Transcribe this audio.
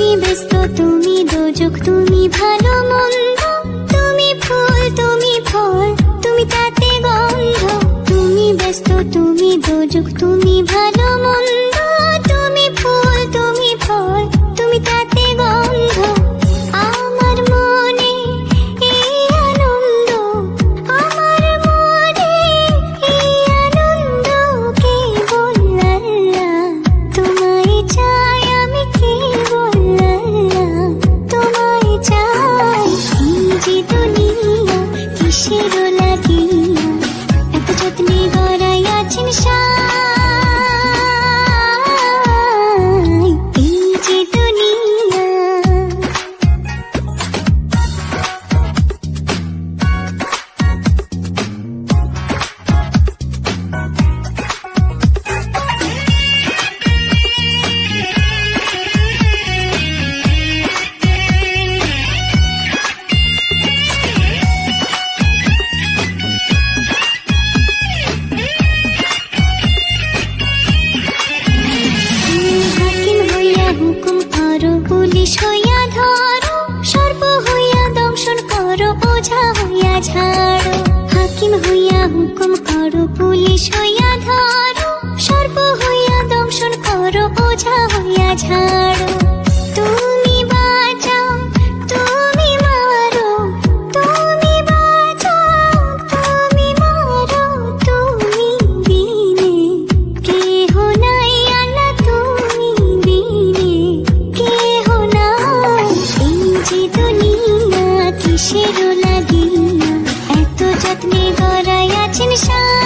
তুমি ব্যস্ত তুমি দোজক তুমি ভালো মন্দ। আপনি গড়াই আছেন শাহ বোঝা হইয়া ঝাড়ো হাকিম হইয়া হুকুম করো, পুলিশ হইয়া ধরো। সর্ব হইয়া দংশন করো ওঝা হইয়া ঝাড়ো 心里想。